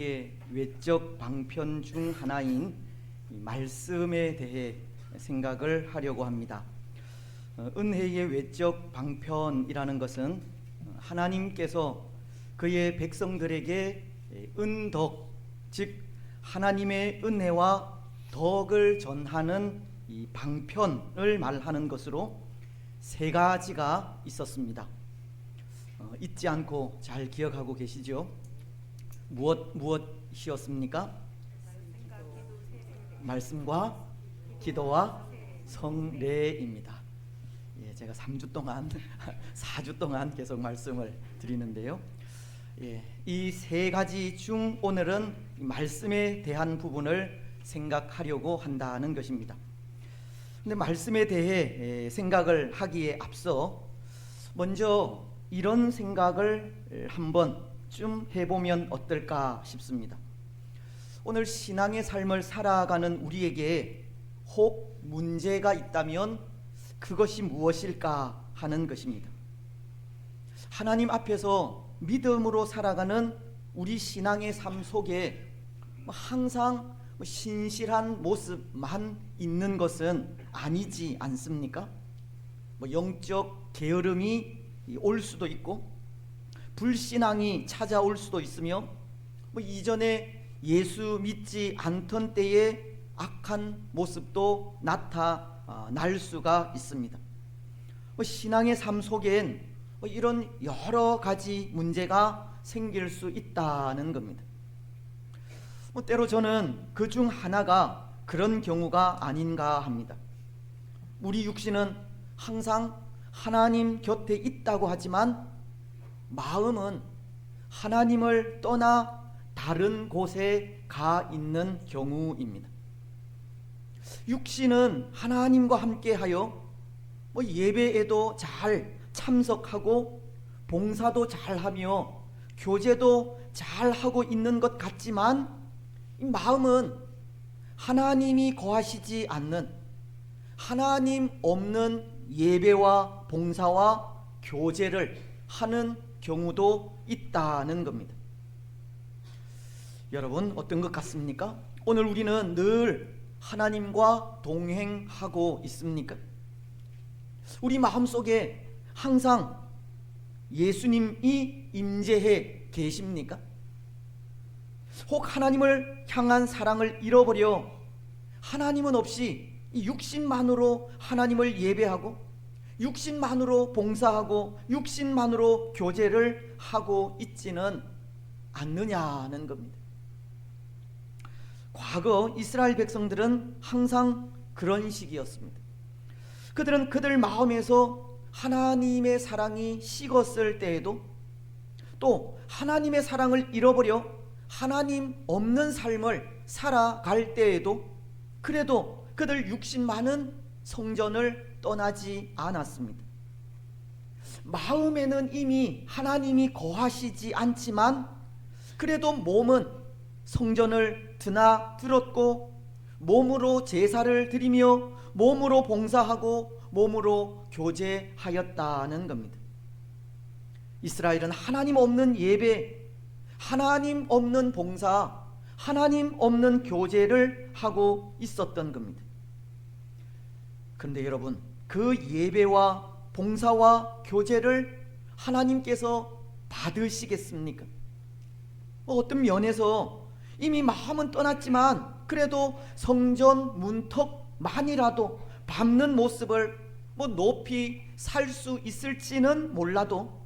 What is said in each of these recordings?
의 외적 방편 중 하나인 이 말씀에 대해 생각을 하려고 합니다. 어, 은혜의 외적 방편이라는 것은 하나님께서 그의 백성들에게 은덕, 즉 하나님의 은혜와 덕을 전하는 이 방편을 말하는 것으로 세 가지가 있었습니다. 어, 잊지 않고 잘 기억하고 계시죠? 무엇 무엇이었습니까? 말씀과 기도와 성례입니다. 예, 제가 3주 동안 4주 동안 계속 말씀을 드리는데요. 예, 이 세 가지 중 오늘은 이 말씀에 대한 부분을 생각하려고 한다는 것입니다. 근데 말씀에 대해 예, 생각을 하기에 앞서 먼저 이런 생각을 한번 좀 해보면 어떨까 싶습니다. 오늘 신앙의 삶을 살아가는 우리에게 혹 문제가 있다면 그것이 무엇일까 하는 것입니다. 하나님 앞에서 믿음으로 살아가는 우리 신앙의 삶 속에 뭐 항상 뭐 신실한 모습만 있는 것은 아니지 않습니까? 뭐 영적 게으름이 올 수도 있고 불신앙이 찾아올 수도 있으며 뭐 이전에 예수 믿지 않던 때의 악한 모습도 나타날 수가 있습니다. 뭐 신앙의 삶 속엔 뭐 이런 여러 가지 문제가 생길 수 있다는 겁니다. 뭐 때로 저는 그 중 하나가 그런 경우가 아닌가 합니다. 우리 육신은 항상 하나님 곁에 있다고 하지만 마음은 하나님을 떠나 다른 곳에 가 있는 경우입니다. 육신은 하나님과 함께하여 뭐 예배에도 잘 참석하고 봉사도 잘하며 교제도 잘하고 있는 것 같지만 이 마음은 하나님이 거하시지 않는 하나님 없는 예배와 봉사와 교제를 하는 경우도 있다는 겁니다. 여러분 어떤 것 같습니까? 오늘 우리는 늘 하나님과 동행하고 있습니까? 우리 마음속에 항상 예수님이 임재해 계십니까? 혹 하나님을 향한 사랑을 잃어버려 하나님은 없이 육신만으로 하나님을 예배하고 육신만으로 봉사하고 육신만으로 교제를 하고 있지는 않느냐는 겁니다. 과거 이스라엘 백성들은 항상 그런 식이었습니다. 그들은 그들 마음에서 하나님의 사랑이 식었을 때에도 또 하나님의 사랑을 잃어버려 하나님 없는 삶을 살아갈 때에도 그래도 그들 육신만은 성전을 떠나지 않았습니다. 마음에는 이미 하나님이 거하시지 않지만 그래도 몸은 성전을 드나 들었고 몸으로 제사를 드리며 몸으로 봉사하고 몸으로 교제하였다는 겁니다. 이스라엘은 하나님 없는 예배, 하나님 없는 봉사, 하나님 없는 교제를 하고 있었던 겁니다. 그런데 여러분, 그 예배와 봉사와 교제를 하나님께서 받으시겠습니까? 뭐 어떤 면에서 이미 마음은 떠났지만 그래도 성전 문턱만이라도 밟는 모습을 뭐 높이 살 수 있을지는 몰라도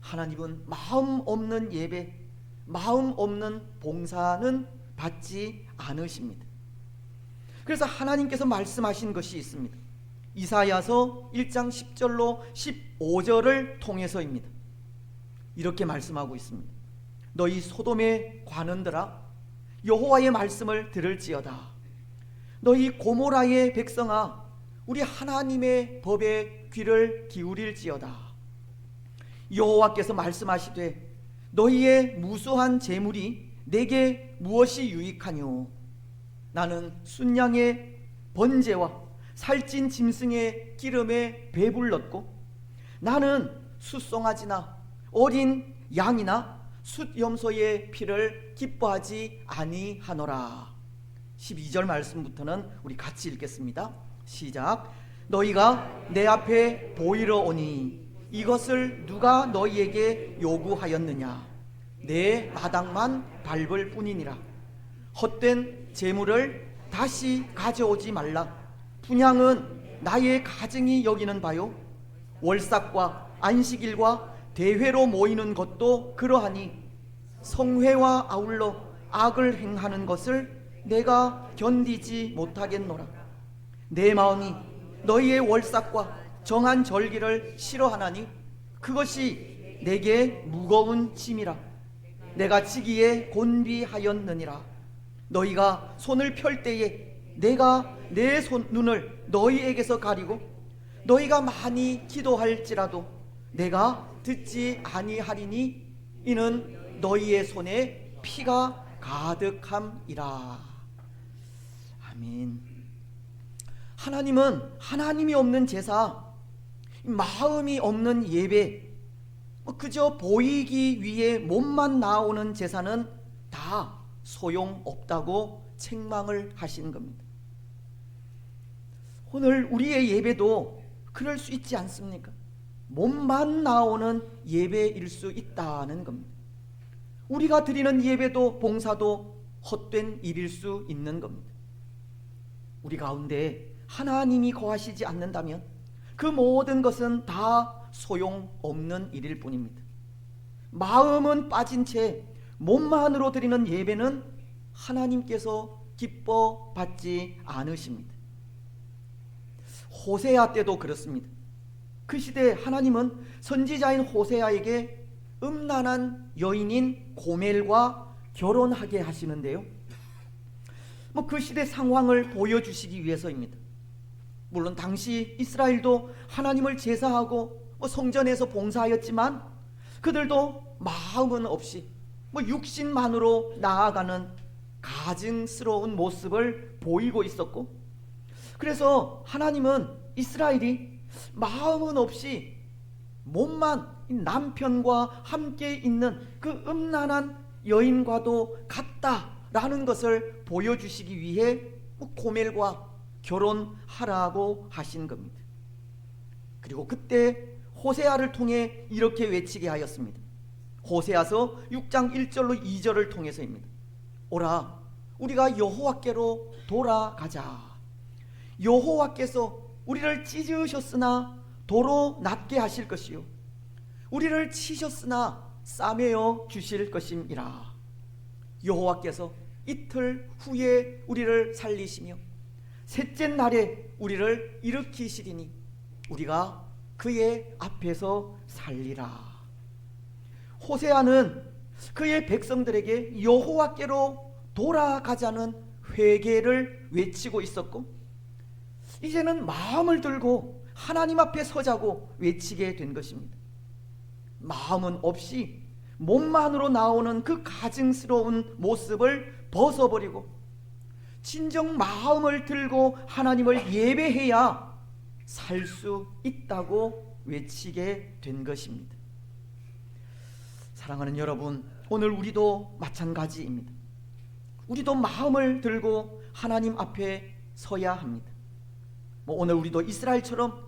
하나님은 마음 없는 예배, 마음 없는 봉사는 받지 않으십니다. 그래서 하나님께서 말씀하신 것이 있습니다. 이사야서 1장 10절로 15절을 통해서입니다. 이렇게 말씀하고 있습니다. 너희 소돔의 관원들아 여호와의 말씀을 들을지어다. 너희 고모라의 백성아 우리 하나님의 법에 귀를 기울일지어다. 여호와께서 말씀하시되 너희의 무수한 재물이 내게 무엇이 유익하뇨? 나는 순양의 번제와 살찐 짐승의 기름에 배불렀고 나는 숫송아지나 어린 양이나 숫 염소의 피를 기뻐하지 아니하노라. 12절 말씀부터는 우리 같이 읽겠습니다. 시작. 너희가 내 앞에 보이러 오니 이것을 누가 너희에게 요구하였느냐? 내 마당만 밟을 뿐이니라. 헛된 재물을 다시 가져오지 말라. 분양은 나의 가증이 여기는 바요. 월삭과 안식일과 대회로 모이는 것도 그러하니 성회와 아울러 악을 행하는 것을 내가 견디지 못하겠노라. 내 마음이 너희의 월삭과 정한 절기를 싫어하나니 그것이 내게 무거운 짐이라. 내가 지기에 곤비하였느니라. 너희가 손을 펼 때에 내가 내 손 눈을 너희에게서 가리고 너희가 많이 기도할지라도 내가 듣지 아니하리니 이는 너희의 손에 피가 가득함이라. 아멘. 하나님은 하나님이 없는 제사, 마음이 없는 예배, 뭐 그저 보이기 위해 몸만 나오는 제사는 다 소용 없다고 책망을 하시는 겁니다. 오늘 우리의 예배도 그럴 수 있지 않습니까? 몸만 나오는 예배일 수 있다는 겁니다. 우리가 드리는 예배도 봉사도 헛된 일일 수 있는 겁니다. 우리 가운데 하나님이 거하시지 않는다면 그 모든 것은 다 소용없는 일일 뿐입니다. 마음은 빠진 채 몸만으로 드리는 예배는 하나님께서 기뻐 받지 않으십니다. 호세아 때도 그렇습니다. 그 시대 하나님은 선지자인 호세아에게 음란한 여인인 고멜과 결혼하게 하시는데요. 뭐 그 시대 상황을 보여주시기 위해서입니다. 물론 당시 이스라엘도 하나님을 제사하고 뭐 성전에서 봉사하였지만 그들도 마음은 없이 뭐 육신만으로 나아가는 가증스러운 모습을 보이고 있었고 그래서 하나님은 이스라엘이 마음은 없이 몸만 남편과 함께 있는 그 음란한 여인과도 같다라는 것을 보여주시기 위해 고멜과 결혼하라고 하신 겁니다. 그리고 그때 호세아를 통해 이렇게 외치게 하였습니다. 호세아서 6장 1절로 2절을 통해서입니다. 오라 우리가 여호와께로 돌아가자. 여호와께서 우리를 찢으셨으나 도로 낫게 하실 것이요 우리를 치셨으나 싸매어 주실 것임이라. 여호와께서 이틀 후에 우리를 살리시며 셋째 날에 우리를 일으키시리니 우리가 그의 앞에서 살리라. 호세아는 그의 백성들에게 여호와께로 돌아가자는 회개를 외치고 있었고 이제는 마음을 들고 하나님 앞에 서자고 외치게 된 것입니다. 마음은 없이 몸만으로 나오는 그 가증스러운 모습을 벗어버리고 진정 마음을 들고 하나님을 예배해야 살 수 있다고 외치게 된 것입니다. 사랑하는 여러분, 오늘 우리도 마찬가지입니다. 우리도 마음을 들고 하나님 앞에 서야 합니다. 뭐 오늘 우리도 이스라엘처럼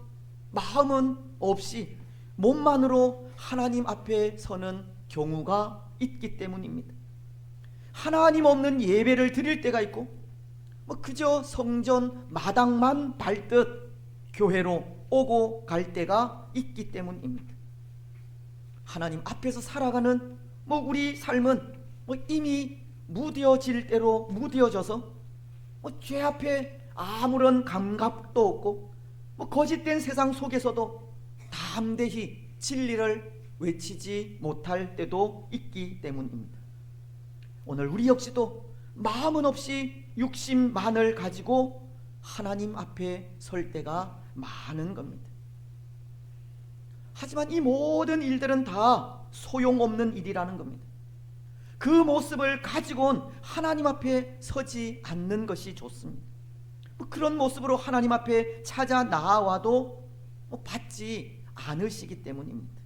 마음은 없이 몸만으로 하나님 앞에 서는 경우가 있기 때문입니다. 하나님 없는 예배를 드릴 때가 있고 뭐 그저 성전 마당만 밟듯 교회로 오고 갈 때가 있기 때문입니다. 하나님 앞에서 살아가는 뭐 우리 삶은 뭐 이미 무뎌질 대로 무뎌져서 뭐 죄 앞에 아무런 감각도 없고 뭐 거짓된 세상 속에서도 담대히 진리를 외치지 못할 때도 있기 때문입니다. 오늘 우리 역시도 마음은 없이 육심만을 가지고 하나님 앞에 설 때가 많은 겁니다. 하지만 이 모든 일들은 다 소용없는 일이라는 겁니다. 그 모습을 가지고는 하나님 앞에 서지 않는 것이 좋습니다. 뭐 그런 모습으로 하나님 앞에 찾아 나와도 뭐 받지 않으시기 때문입니다.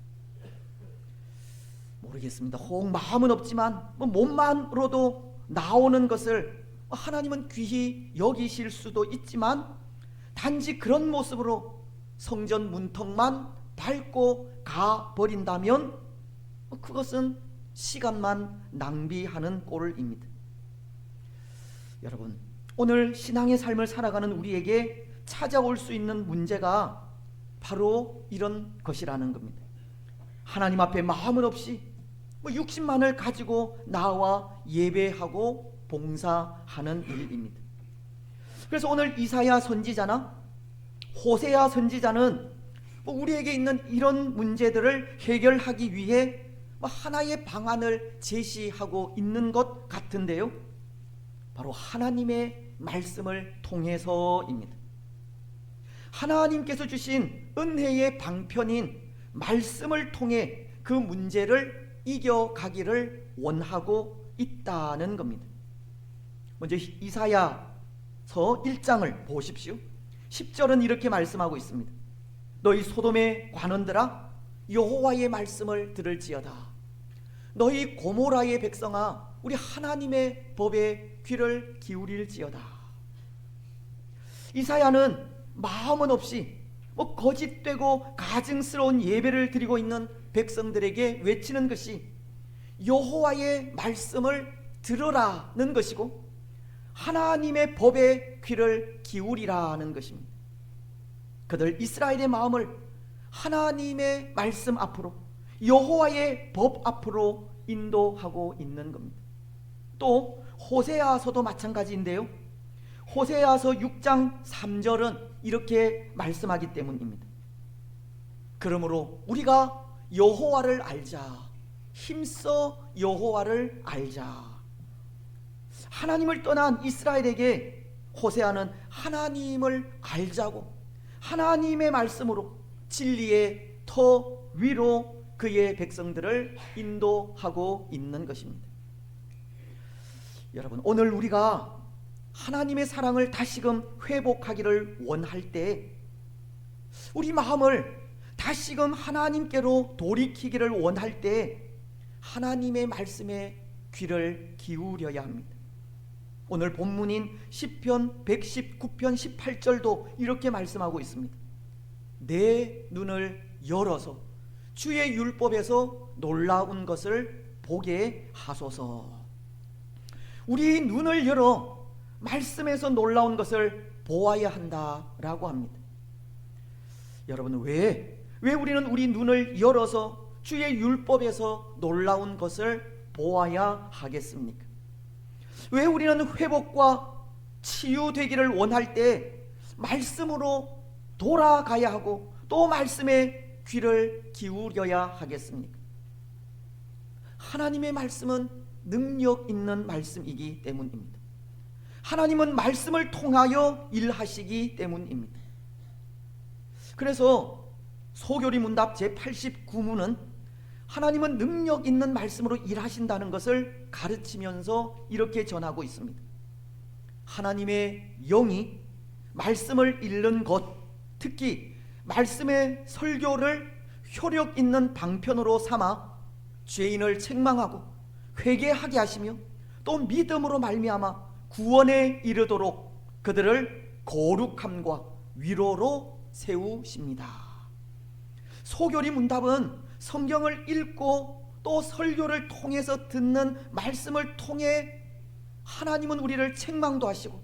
모르겠습니다. 혹 마음은 없지만 뭐 몸만으로도 나오는 것을 하나님은 귀히 여기실 수도 있지만 단지 그런 모습으로 성전 문턱만 밟고 가 버린다면 그것은 시간만 낭비하는 꼴입니다. 여러분, 오늘 신앙의 삶을 살아가는 우리에게 찾아올 수 있는 문제가 바로 이런 것이라는 겁니다. 하나님 앞에 마음은 없이 뭐 육신만을 가지고 나와 예배하고 봉사하는 일입니다. 그래서 오늘 이사야 선지자나 호세야 선지자는 뭐 우리에게 있는 이런 문제들을 해결하기 위해 뭐 하나의 방안을 제시하고 있는 것 같은데요. 바로 하나님의 말씀을 통해서입니다. 하나님께서 주신 은혜의 방편인 말씀을 통해 그 문제를 이겨가기를 원하고 있다는 겁니다. 먼저 이사야서 1장을 보십시오. 10절은 이렇게 말씀하고 있습니다. 너희 소돔의 관원들아 여호와의 말씀을 들을지어다. 너희 고모라의 백성아 우리 하나님의 법에 귀를 기울일지어다. 이사야는 마음은 없이 뭐 거짓되고 가증스러운 예배를 드리고 있는 백성들에게 외치는 것이 여호와의 말씀을 들으라는 것이고 하나님의 법에 귀를 기울이라는 것입니다. 그들 이스라엘의 마음을 하나님의 말씀 앞으로 여호와의 법 앞으로 인도하고 있는 겁니다. 또 호세아서도 마찬가지인데요. 호세아서 6장 3절은 이렇게 말씀하기 때문입니다. 그러므로 우리가 여호와를 알자. 힘써 여호와를 알자. 하나님을 떠난 이스라엘에게 호세아는 하나님을 알자고 하나님의 말씀으로 진리의 터 위로 그의 백성들을 인도하고 있는 것입니다. 여러분, 오늘 우리가 하나님의 사랑을 다시금 회복하기를 원할 때 우리 마음을 다시금 하나님께로 돌이키기를 원할 때 하나님의 말씀에 귀를 기울여야 합니다. 오늘 본문인 시편 119편 18절도 이렇게 말씀하고 있습니다. 내 눈을 열어서 주의 율법에서 놀라운 것을 보게 하소서. 우리 눈을 열어 말씀에서 놀라운 것을 보아야 한다라고 합니다. 여러분 왜, 왜 우리는 우리 눈을 열어서 주의 율법에서 놀라운 것을 보아야 하겠습니까? 왜 우리는 회복과 치유되기를 원할 때 말씀으로 돌아가야 하고 또 말씀에 귀를 기울여야 하겠습니까? 하나님의 말씀은 능력 있는 말씀이기 때문입니다. 하나님은 말씀을 통하여 일하시기 때문입니다. 그래서 소교리 문답 제 89문은 하나님은 능력 있는 말씀으로 일하신다는 것을 가르치면서 이렇게 전하고 있습니다. 하나님의 영이 말씀을 읽는 것, 특히 말씀의 설교를 효력 있는 방편으로 삼아 죄인을 책망하고 회개하게 하시며 또 믿음으로 말미암아 구원에 이르도록 그들을 거룩함과 위로로 세우십니다. 소교리 문답은 성경을 읽고 또 설교를 통해서 듣는 말씀을 통해 하나님은 우리를 책망도 하시고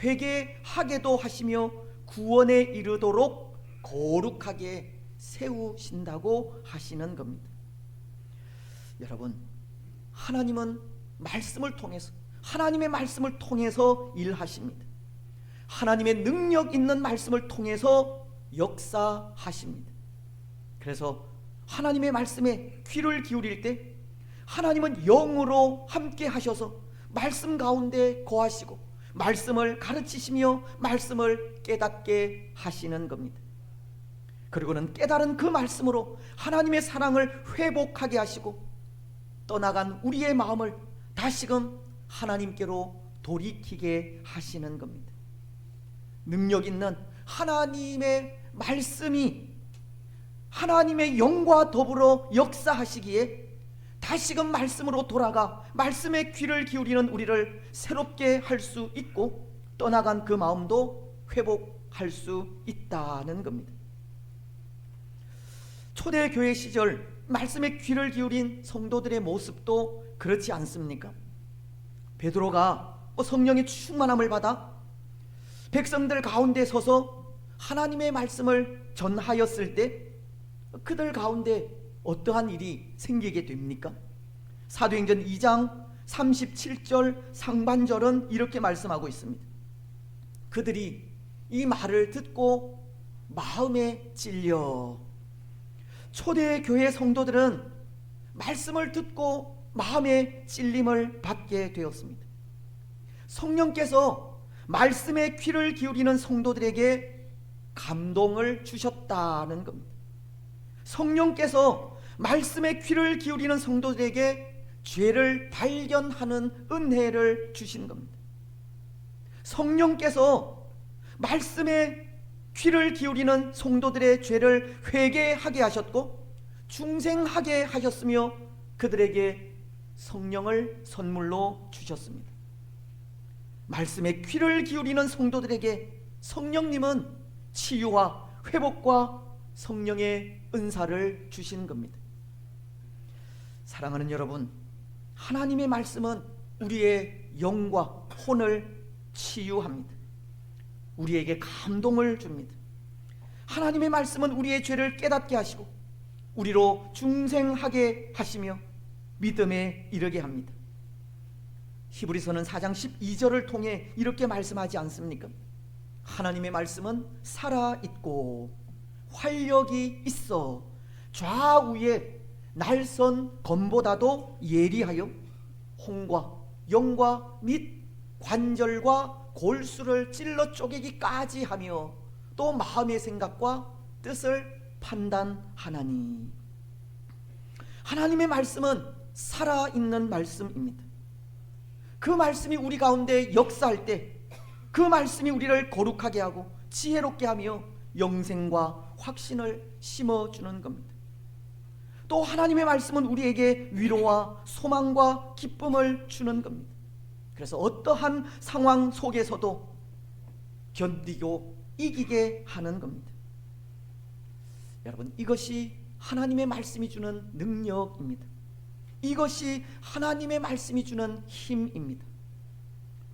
회개하게도 하시며 구원에 이르도록 거룩하게 세우신다고 하시는 겁니다. 여러분, 하나님은 말씀을 통해서 하나님의 말씀을 통해서 일하십니다. 하나님의 능력 있는 말씀을 통해서 역사하십니다. 그래서 하나님의 말씀에 귀를 기울일 때 하나님은 영으로 함께 하셔서 말씀 가운데 거하시고 말씀을 가르치시며 말씀을 깨닫게 하시는 겁니다. 그리고는 깨달은 그 말씀으로 하나님의 사랑을 회복하게 하시고 떠나간 우리의 마음을 다시금 하나님께로 돌이키게 하시는 겁니다. 능력 있는 하나님의 말씀이 하나님의 영과 더불어 역사하시기에 다시금 말씀으로 돌아가 말씀의 귀를 기울이는 우리를 새롭게 할 수 있고 떠나간 그 마음도 회복할 수 있다는 겁니다. 초대 교회 시절 말씀에 귀를 기울인 성도들의 모습도 그렇지 않습니까? 베드로가 뭐 성령의 충만함을 받아 백성들 가운데 서서 하나님의 말씀을 전하였을 때 그들 가운데 어떠한 일이 생기게 됩니까? 사도행전 2장 37절 상반절은 이렇게 말씀하고 있습니다. 그들이 이 말을 듣고 마음에 찔려 초대 교회 성도들은 말씀을 듣고 마음의 찔림을 받게 되었습니다. 성령께서 말씀의 귀를 기울이는 성도들에게 감동을 주셨다는 겁니다. 성령께서 말씀의 귀를 기울이는 성도들에게 죄를 발견하는 은혜를 주신 겁니다. 성령께서 말씀의 귀를 기울이는 성도들의 죄를 회개하게 하셨고 중생하게 하셨으며 그들에게 성령을 선물로 주셨습니다. 말씀에 귀를 기울이는 성도들에게 성령님은 치유와 회복과 성령의 은사를 주신 겁니다. 사랑하는 여러분, 하나님의 말씀은 우리의 영과 혼을 치유합니다. 우리에게 감동을 줍니다. 하나님의 말씀은 우리의 죄를 깨닫게 하시고 우리로 중생하게 하시며 믿음에 이르게 합니다. 히브리서는 4장 12절을 통해 이렇게 말씀하지 않습니까? 하나님의 말씀은 살아 있고 활력이 있어 좌우에 날선 검보다도 예리하여 홍과 영과 및 관절과 골수를 찔러 쪼개기까지 하며 또 마음의 생각과 뜻을 판단하나니 하나님의 말씀은 살아있는 말씀입니다. 그 말씀이 우리 가운데 역사할 때 그 말씀이 우리를 거룩하게 하고 지혜롭게 하며 영생과 확신을 심어주는 겁니다. 또 하나님의 말씀은 우리에게 위로와 소망과 기쁨을 주는 겁니다. 그래서 어떠한 상황 속에서도 견디고 이기게 하는 겁니다. 여러분, 이것이 하나님의 말씀이 주는 능력입니다. 이것이 하나님의 말씀이 주는 힘입니다.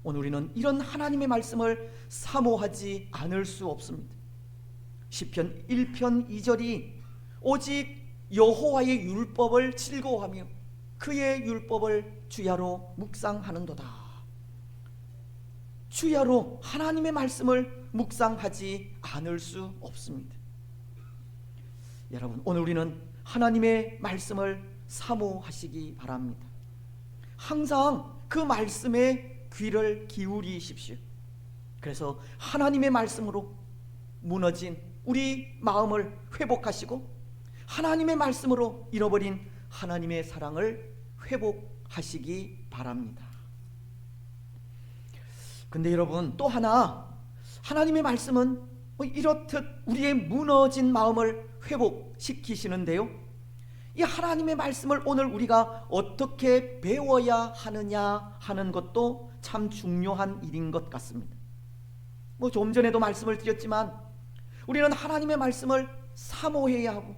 오늘 우리는 이런 하나님의 말씀을 사모하지 않을 수 없습니다. 시편 1편 2절이 오직 여호와의 율법을 즐거워하며 그의 율법을 주야로 묵상하는도다. 주야로 하나님의 말씀을 묵상하지 않을 수 없습니다. 여러분, 오늘 우리는 하나님의 말씀을 사모하시기 바랍니다. 항상 그 말씀에 귀를 기울이십시오. 그래서 하나님의 말씀으로 무너진 우리 마음을 회복하시고 하나님의 말씀으로 잃어버린 하나님의 사랑을 회복하시기 바랍니다. 근데 여러분 또 하나 하나님의 말씀은 뭐 이렇듯 우리의 무너진 마음을 회복시키시는데요. 이 하나님의 말씀을 오늘 우리가 어떻게 배워야 하느냐 하는 것도 참 중요한 일인 것 같습니다. 뭐 좀 전에도 말씀을 드렸지만 우리는 하나님의 말씀을 사모해야 하고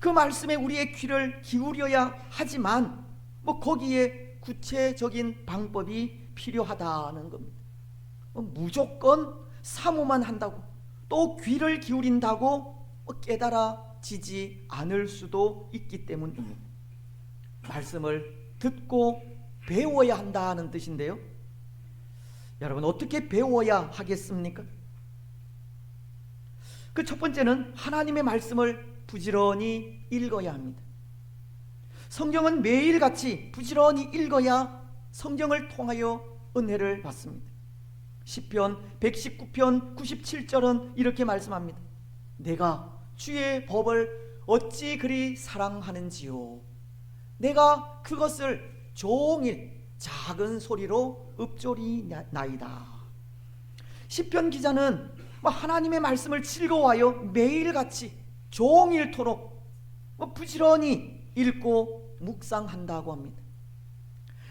그 말씀에 우리의 귀를 기울여야 하지만 뭐 거기에 구체적인 방법이 필요하다는 겁니다. 뭐 무조건 사모만 한다고 또 귀를 기울인다고 뭐 깨달아지지 않을 수도 있기 때문입니다. 말씀을 듣고 배워야 한다는 뜻인데요. 여러분 어떻게 배워야 하겠습니까? 그 첫 번째는 하나님의 말씀을 부지런히 읽어야 합니다. 성경은 매일같이 부지런히 읽어야 성경을 통하여 은혜를 받습니다. 시편 119편 97절은 이렇게 말씀합니다. 내가 주의 법을 어찌 그리 사랑하는지요. 내가 그것을 종일 작은 소리로 읊조리 나이다. 시편 기자는 뭐 하나님의 말씀을 즐거워하여 매일같이 종일토록 뭐 부지런히 읽고 묵상한다고 합니다.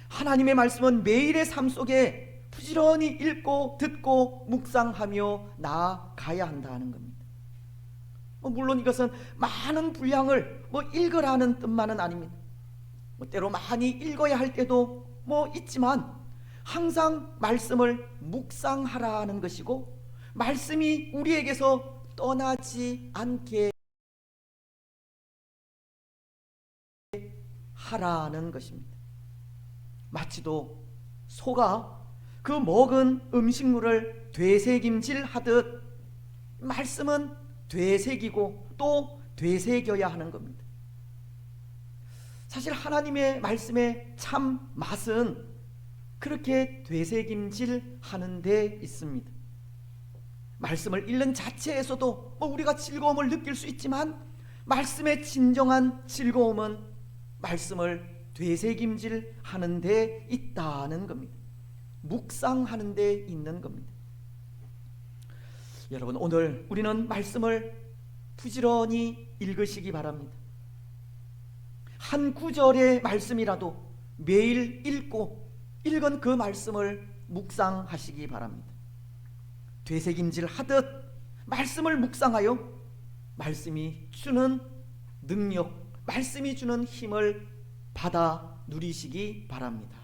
하나님의 말씀은 매일의 삶 속에 부지런히 읽고 듣고 묵상하며 나아가야 한다는 겁니다. 뭐 물론 이것은 많은 분량을 뭐 읽으라는 뜻만은 아닙니다. 뭐 때로 많이 읽어야 할 때도 뭐 있지만 항상 말씀을 묵상하라는 것이고 말씀이 우리에게서 떠나지 않게 하라는 것입니다. 마치도 소가 그 먹은 음식물을 되새김질 하듯 말씀은 되새기고 또 되새겨야 하는 겁니다. 사실 하나님의 말씀의 참 맛은 그렇게 되새김질 하는 데 있습니다. 말씀을 읽는 자체에서도 뭐 우리가 즐거움을 느낄 수 있지만 말씀의 진정한 즐거움은 말씀을 되새김질 하는 데 있다는 겁니다. 묵상하는 데 있는 겁니다. 여러분 오늘 우리는 말씀을 부지런히 읽으시기 바랍니다. 한 구절의 말씀이라도 매일 읽고 읽은 그 말씀을 묵상하시기 바랍니다. 되새김질 하듯 말씀을 묵상하여 말씀이 주는 능력, 말씀이 주는 힘을 받아 누리시기 바랍니다.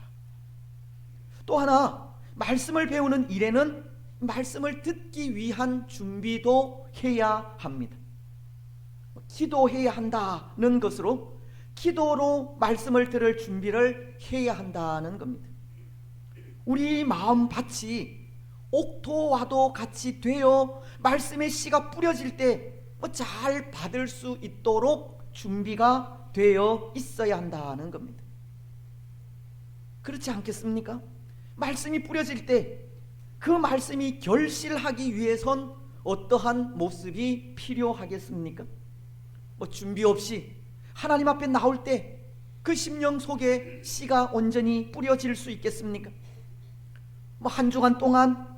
또 하나 말씀을 배우는 일에는 말씀을 듣기 위한 준비도 해야 합니다. 기도해야 한다는 것으로 기도로 말씀을 들을 준비를 해야 한다는 겁니다. 우리 마음 밭이 옥토와도 같이 되어 말씀의 씨가 뿌려질 때 잘 받을 수 있도록 준비가 되어 있어야 한다는 겁니다. 그렇지 않겠습니까? 말씀이 뿌려질 때 그 말씀이 결실하기 위해선 어떠한 모습이 필요하겠습니까? 뭐 준비 없이 하나님 앞에 나올 때 그 심령 속에 씨가 온전히 뿌려질 수 있겠습니까? 뭐 한 주간 동안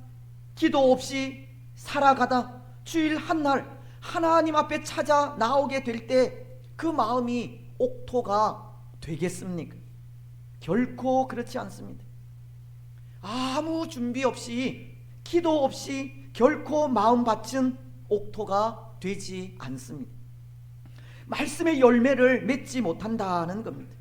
기도 없이 살아가다 주일 한 날 하나님 앞에 찾아 나오게 될 때 그 마음이 옥토가 되겠습니까? 결코 그렇지 않습니다. 아무 준비 없이 기도 없이 결코 마음 바친 옥토가 되지 않습니다. 말씀의 열매를 맺지 못한다는 겁니다.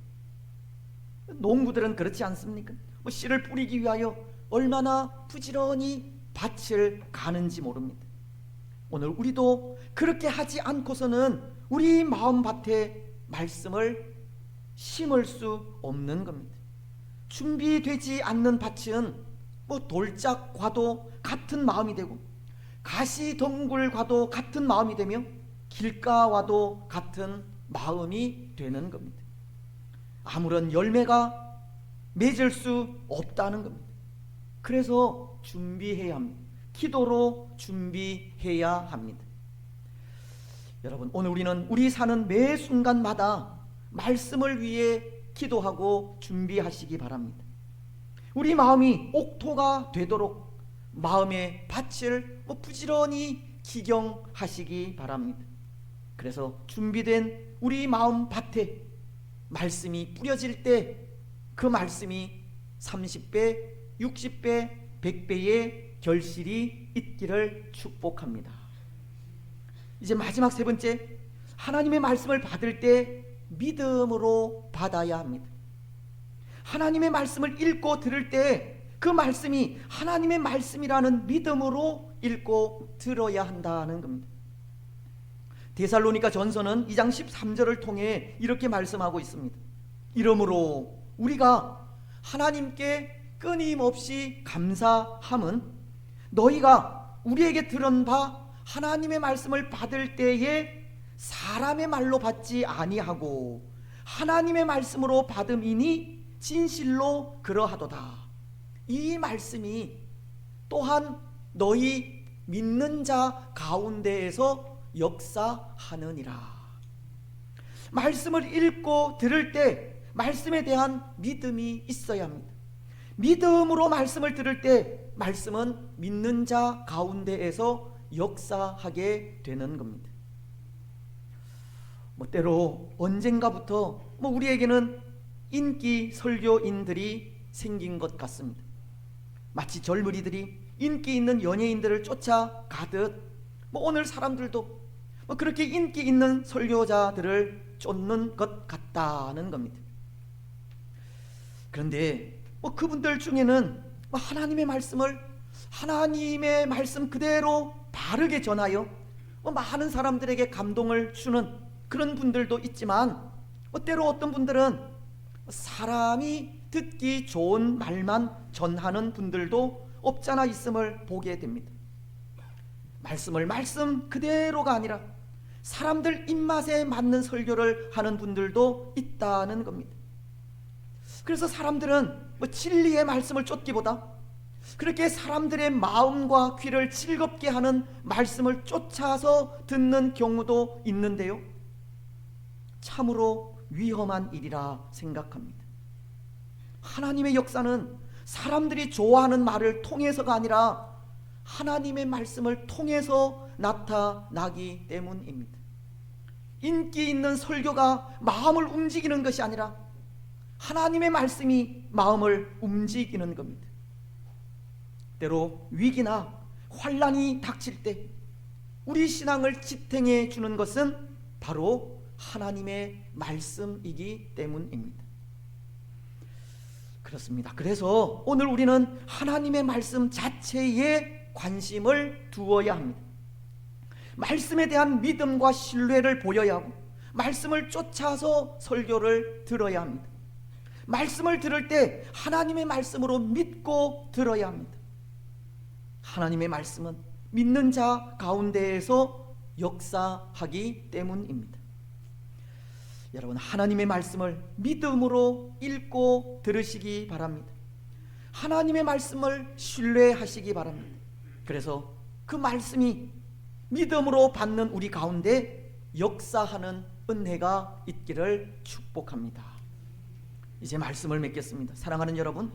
농부들은 그렇지 않습니까? 뭐 씨를 뿌리기 위하여 얼마나 부지런히 밭을 가는지 모릅니다. 오늘 우리도 그렇게 하지 않고서는 우리 마음 밭에 말씀을 심을 수 없는 겁니다. 준비되지 않는 밭은 뭐 돌짝과도 같은 마음이 되고 가시덩굴과도 같은 마음이 되며 길가와도 같은 마음이 되는 겁니다. 아무런 열매가 맺을 수 없다는 겁니다. 그래서 준비해야 합니다. 기도로 준비해야 합니다. 여러분, 오늘 우리는 우리 사는 매 순간마다 말씀을 위해 기도하고 준비하시기 바랍니다. 우리 마음이 옥토가 되도록 마음의 밭을 뭐 부지런히 기경하시기 바랍니다. 그래서 준비된 우리 마음 밭에 말씀이 뿌려질 때 그 말씀이 30배, 60배, 100배의 결실이 있기를 축복합니다. 이제 마지막 세 번째, 하나님의 말씀을 받을 때 믿음으로 받아야 합니다. 하나님의 말씀을 읽고 들을 때 그 말씀이 하나님의 말씀이라는 믿음으로 읽고 들어야 한다는 겁니다. 데살로니가 전서는 2장 13절을 통해 이렇게 말씀하고 있습니다. 이러므로 우리가 하나님께 끊임없이 감사함은 너희가 우리에게 들은 바 하나님의 말씀을 받을 때에 사람의 말로 받지 아니하고 하나님의 말씀으로 받음이니 진실로 그러하도다. 이 말씀이 또한 너희 믿는 자 가운데에서 역사하느니라. 말씀을 읽고 들을 때 말씀에 대한 믿음이 있어야 합니다. 믿음으로 말씀을 들을 때 말씀은 믿는 자 가운데에서 역사하게 되는 겁니다. 뭐 때로 언젠가부터 뭐 우리에게는 인기 설교인들이 생긴 것 같습니다. 마치 젊은이들이 인기 있는 연예인들을 쫓아가듯 뭐 오늘 사람들도 뭐 그렇게 인기 있는 설교자들을 쫓는 것 같다는 겁니다. 그런데 뭐 그분들 중에는 뭐 하나님의 말씀을 하나님의 말씀 그대로 바르게 전하여 뭐 많은 사람들에게 감동을 주는 그런 분들도 있지만 뭐 때로 어떤 분들은 사람이 듣기 좋은 말만 전하는 분들도 없잖아 있음을 보게 됩니다. 말씀을 말씀 그대로가 아니라 사람들 입맛에 맞는 설교를 하는 분들도 있다는 겁니다. 그래서 사람들은 뭐 진리의 말씀을 쫓기보다 그렇게 사람들의 마음과 귀를 즐겁게 하는 말씀을 쫓아서 듣는 경우도 있는데요. 참으로 위험한 일이라 생각합니다. 하나님의 역사는 사람들이 좋아하는 말을 통해서가 아니라 하나님의 말씀을 통해서 나타나기 때문입니다. 인기 있는 설교가 마음을 움직이는 것이 아니라 하나님의 말씀이 마음을 움직이는 겁니다. 때로 위기나 환란이 닥칠 때 우리 신앙을 지탱해 주는 것은 바로 하나님의 말씀이기 때문입니다. 그렇습니다. 그래서 오늘 우리는 하나님의 말씀 자체에 관심을 두어야 합니다. 말씀에 대한 믿음과 신뢰를 보여야 하고 말씀을 쫓아서 설교를 들어야 합니다. 말씀을 들을 때 하나님의 말씀으로 믿고 들어야 합니다. 하나님의 말씀은 믿는 자 가운데에서 역사하기 때문입니다. 여러분 하나님의 말씀을 믿음으로 읽고 들으시기 바랍니다. 하나님의 말씀을 신뢰하시기 바랍니다. 그래서 그 말씀이 믿음으로 받는 우리 가운데 역사하는 은혜가 있기를 축복합니다. 이제 말씀을 맺겠습니다. 사랑하는 여러분,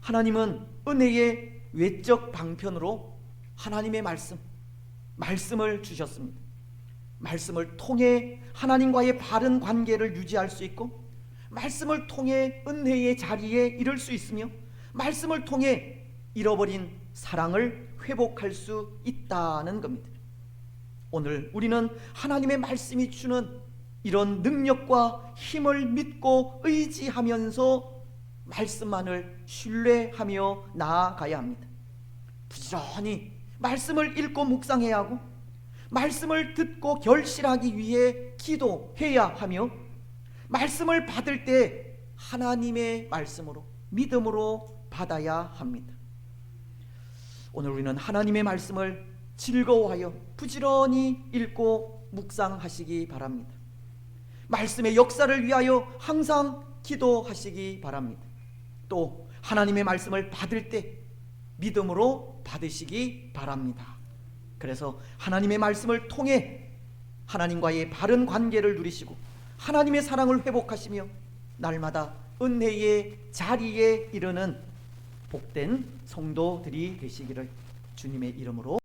하나님은 은혜의 외적 방편으로 하나님의 말씀, 말씀을 주셨습니다. 말씀을 통해 하나님과의 바른 관계를 유지할 수 있고, 말씀을 통해 은혜의 자리에 이를 수 있으며, 말씀을 통해 잃어버린 사랑을 회복할 수 있다는 겁니다. 오늘 우리는 하나님의 말씀이 주는 이런 능력과 힘을 믿고 의지하면서 말씀만을 신뢰하며 나아가야 합니다. 부지런히 말씀을 읽고 묵상해야 하고 말씀을 듣고 결실하기 위해 기도해야 하며 말씀을 받을 때 하나님의 말씀으로 믿음으로 받아야 합니다. 오늘 우리는 하나님의 말씀을 즐거워하여 부지런히 읽고 묵상하시기 바랍니다. 말씀의 역사를 위하여 항상 기도하시기 바랍니다. 또 하나님의 말씀을 받을 때 믿음으로 받으시기 바랍니다. 그래서 하나님의 말씀을 통해 하나님과의 바른 관계를 누리시고 하나님의 사랑을 회복하시며 날마다 은혜의 자리에 이르는 복된 성도들이 되시기를 주님의 이름으로